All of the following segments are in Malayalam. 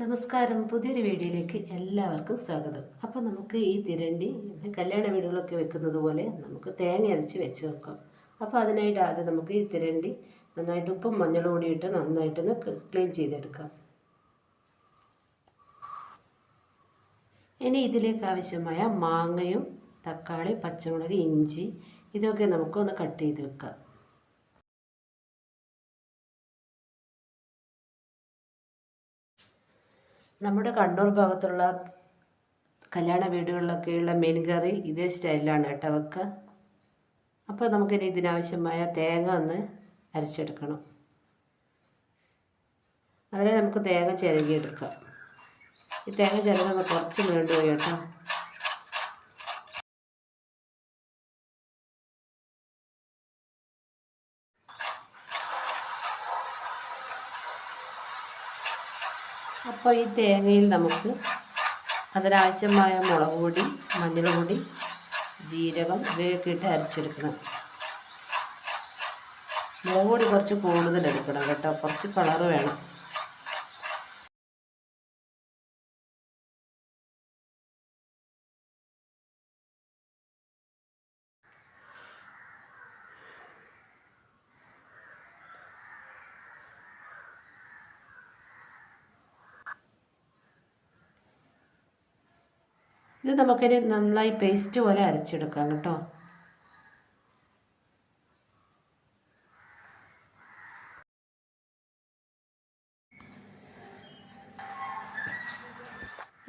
നമസ്കാരം. പുതിയൊരു വീഡിയോയിലേക്ക് എല്ലാവർക്കും സ്വാഗതം. അപ്പോൾ നമുക്ക് ഈ തിരണ്ടി കല്യാണ വീടുകളൊക്കെ വെക്കുന്നത് പോലെ നമുക്ക് തേങ്ങ അരച്ച് വെച്ച് വെക്കാം. അപ്പോൾ അതിനായിട്ട് ആദ്യം നമുക്ക് ഈ തിരണ്ടി നന്നായിട്ട് ഉപ്പും മഞ്ഞളും കൂടിയിട്ട് നന്നായിട്ടൊന്ന് ക്ലീൻ ചെയ്തെടുക്കാം. ഇനി ഇതിലേക്ക് ആവശ്യമായ മാങ്ങയും തക്കാളി പച്ചമുളക് ഇഞ്ചി ഇതൊക്കെ നമുക്കൊന്ന് കട്ട് ചെയ്ത് വെക്കാം. നമ്മുടെ കണ്ണൂർ ഭാഗത്തുള്ള കല്യാണ വീടുകളിലൊക്കെയുള്ള മീൻ കറി ഇതേ സ്റ്റൈലിലാണ് കേട്ടോ വെക്കുക. അപ്പോൾ നമുക്കിനി ഇതിനാവശ്യമായ തേങ്ങ ഒന്ന് അരച്ചെടുക്കണം. അതിനെ നമുക്ക് തേങ്ങ ചിരകിയെടുക്കാം. ഈ തേങ്ങ ചിരകുന്ന കുറച്ച് നീണ്ടുപോയി കേട്ടോ. അപ്പോൾ ഈ തേങ്ങയിൽ നമുക്ക് അതിനാവശ്യമായ മുളക് പൊടി മഞ്ഞൾ പൊടി ജീരകം ഇവയൊക്കെ ഇട്ട് അരച്ചെടുക്കണം. മുളക് പൊടി കുറച്ച് കൂടുതൽ എടുക്കണം കേട്ടോ. കുറച്ച് കളറ് വേണം. ഇത് നമുക്കൊരു നന്നായി പേസ്റ്റ് പോലെ അരച്ചെടുക്കാം കേട്ടോ.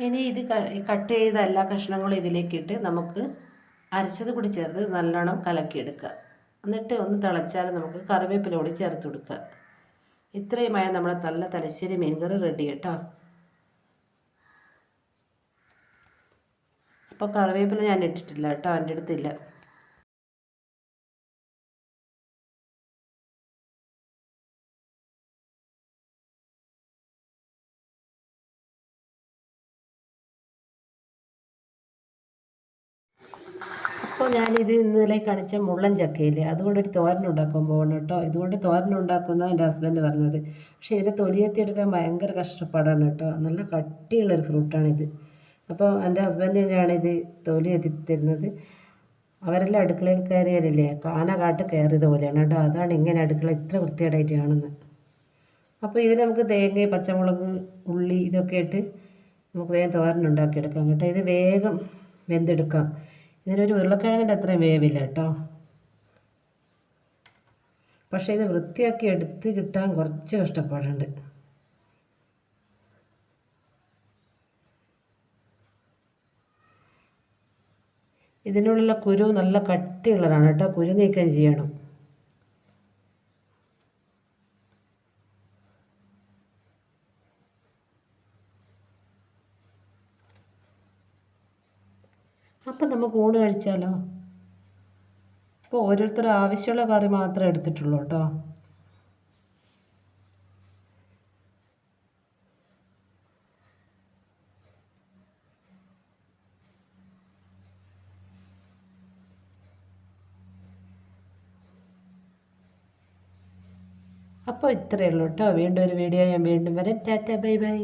ഇനി ഇത് കട്ട് ചെയ്ത എല്ലാ കഷ്ണങ്ങളും ഇതിലേക്കിട്ട് നമുക്ക് അരച്ചത് കൂടി ചേർത്ത് നല്ലോണം കലക്കിയെടുക്കുക. എന്നിട്ട് ഒന്ന് തിളച്ചാൽ നമുക്ക് കറിവേപ്പില കൂടി ചേർത്ത് കൊടുക്കുക. ഇത്രയുമായ നമ്മുടെ നല്ല തലശ്ശേരി മീൻകറി റെഡി കേട്ടോ. അപ്പോൾ കറിവേപ്പില ഞാൻ ഇട്ടിട്ടില്ല കേട്ടോ എന്റെ അടുത്തില്ല. അപ്പോൾ ഞാനിത് ഇന്നലെ കണിച്ച മുള്ളൻ ചക്കയില്ലേ അതുകൊണ്ട് ഒരു തോരൻ ഉണ്ടാക്കാൻ പോകണം കേട്ടോ. ഇതുകൊണ്ട് തോരൻ ഉണ്ടാക്കുന്ന എന്റെ ഹസ്ബൻഡ് പറഞ്ഞത്. പക്ഷേ ഇതിന്റെ തൊലിയെത്തി എടുക്കാൻ ഭയങ്കര കഷ്ടപ്പാടാണ് കേട്ടോ. നല്ല കട്ടിയുള്ളൊരു ഫ്രൂട്ടാണിത് അപ്പോൾ എന്റെ ഹസ്ബൻഡ് തന്നെയാണ് ഇത് തൊലി എത്തി തരുന്നത്. അവരെല്ലാം അടുക്കളയിൽ കയറിയാലില്ലേ? കാന കാട്ട് കയറിയത് പോലെയാണ് കേട്ടോ. അതാണ് ഇങ്ങനെ അടുക്കള ഇത്ര വൃത്തികേടായിട്ട് കാണുന്നത്. അപ്പോൾ ഇതിന് നമുക്ക് തേങ്ങ പച്ചമുളക് ഉള്ളി ഇതൊക്കെ ഇട്ട് നമുക്ക് വേഗം തോരൻ ഉണ്ടാക്കിയെടുക്കാം കേട്ടോ. ഇത് വേഗം വെന്തെടുക്കാം. ഇതിനൊരു ഉരുളക്കിഴങ്ങിന്റെ അത്രയും വേവില്ല കേട്ടോ. പക്ഷേ ഇത് വൃത്തിയാക്കി എടുത്ത് കിട്ടാൻ കുറച്ച് കഷ്ടപ്പാടുണ്ട്. ഇതിനുള്ളിലെ കുരു നല്ല കട്ടിയുള്ളതാണ് കേട്ടോ. കുരു നീക്കം ചെയ്യണം. അപ്പം നമുക്ക് ഊണ് കഴിച്ചാലോ? അപ്പോൾ ഓരോരുത്തർ ആവശ്യമുള്ള കറി മാത്രമേ എടുത്തിട്ടുള്ളൂ കേട്ടോ. അപ്പോൾ ഇത്രയേ ഉള്ളൂ കേട്ടോ. വീണ്ടും ഒരു വീഡിയോ ഞാൻ വീണ്ടും വരാം. Tata bye bye.